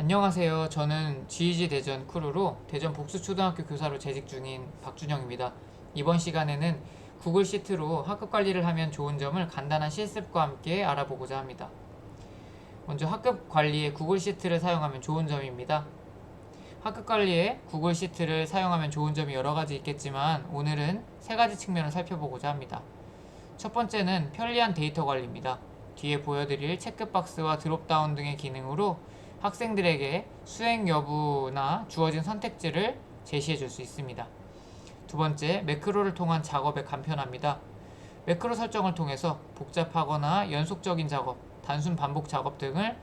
안녕하세요. 저는 GEG 대전 크루로 대전 복수초등학교 교사로 재직 중인 박준영입니다. 이번 시간에는 구글 시트로 학급 관리를 하면 좋은 점을 간단한 실습과 함께 알아보고자 합니다. 먼저 학급 관리에 구글 시트를 사용하면 좋은 점입니다. 학급 관리에 구글 시트를 사용하면 좋은 점이 여러 가지 있겠지만 오늘은 세 가지 측면을 살펴보고자 합니다. 첫 번째는 편리한 데이터 관리입니다. 뒤에 보여드릴 체크박스와 드롭다운 등의 기능으로 학생들에게 수행 여부나 주어진 선택지를 제시해 줄 수 있습니다. 두 번째, 매크로를 통한 작업의 간편합니다. 매크로 설정을 통해서 복잡하거나 연속적인 작업, 단순 반복 작업 등을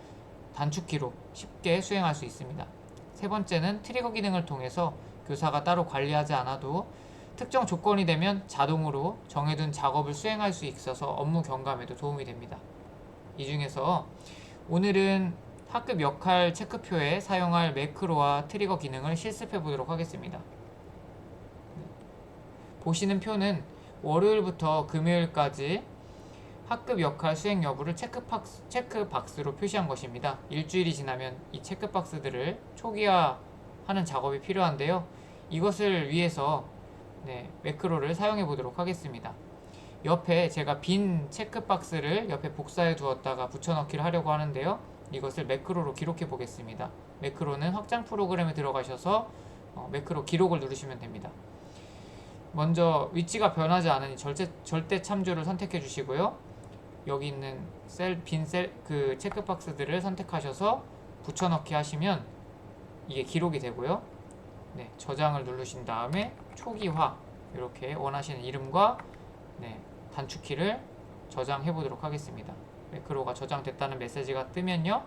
단축키로 쉽게 수행할 수 있습니다. 세 번째는 트리거 기능을 통해서 교사가 따로 관리하지 않아도 특정 조건이 되면 자동으로 정해둔 작업을 수행할 수 있어서 업무 경감에도 도움이 됩니다. 이 중에서 오늘은 학급 역할 체크표에 사용할 매크로와 트리거 기능을 실습해 보도록 하겠습니다. 보시는 표는 월요일부터 금요일까지 학급 역할 수행 여부를 체크박스, 체크박스로 표시한 것입니다. 일주일이 지나면 이 체크박스들을 초기화하는 작업이 필요한데요. 이것을 위해서 네, 매크로를 사용해 보도록 하겠습니다. 옆에 제가 빈 체크박스를 옆에 복사해 두었다가 붙여넣기를 하려고 하는데요. 이것을 매크로로 기록해 보겠습니다. 매크로는 확장 프로그램에 들어가셔서 어, 매크로 기록을 누르시면 됩니다. 먼저 위치가 변하지 않으니 절대, 절대 참조를 선택해 주시고요. 여기 있는 셀, 빈 셀, 그 체크박스들을 선택하셔서 붙여넣기 하시면 이게 기록이 되고요. 네, 저장을 누르신 다음에 초기화 이렇게 원하시는 이름과 네, 단축키를 저장해 보도록 하겠습니다. 매크로가 저장됐다는 메시지가 뜨면요.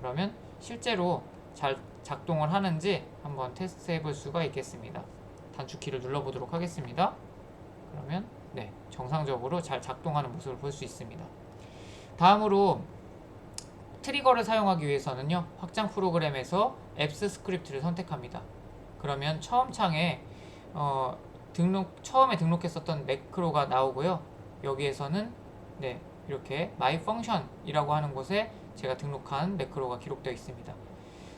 그러면 실제로 잘 작동을 하는지 한번 테스트 해 볼 수가 있겠습니다. 단축키를 눌러보도록 하겠습니다. 그러면 네 정상적으로 잘 작동하는 모습을 볼 수 있습니다. 다음으로 트리거를 사용하기 위해서는요 확장 프로그램에서 앱스 스크립트를 선택합니다. 그러면 처음 창에 어, 등록 처음에 등록했었던 매크로가 나오고요. 여기에서는 네 이렇게 my function이라고 하는 곳에 제가 등록한 매크로가 기록되어 있습니다.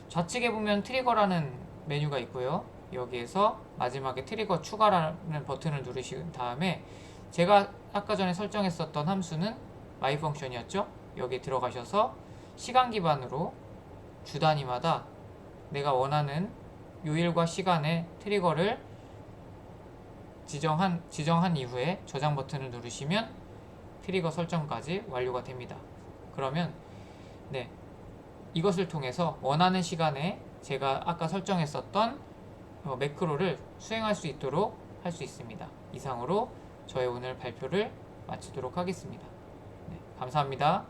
좌측에 보면 트리거라는 메뉴가 있고요. 여기에서 마지막에 트리거 추가라는 버튼을 누르신 다음에 제가 아까 전에 설정했었던 함수는 my function이었죠. 여기 들어가셔서 시간 기반으로 주 단위마다 내가 원하는 요일과 시간의 트리거를 지정한 지정한 이후에 저장 버튼을 누르시면 트리거 설정까지 완료가 됩니다. 그러면 네 이것을 통해서 원하는 시간에 제가 아까 설정했었던 어, 매크로를 수행할 수 있도록 할 수 있습니다. 이상으로 저의 오늘 발표를 마치도록 하겠습니다. 네, 감사합니다.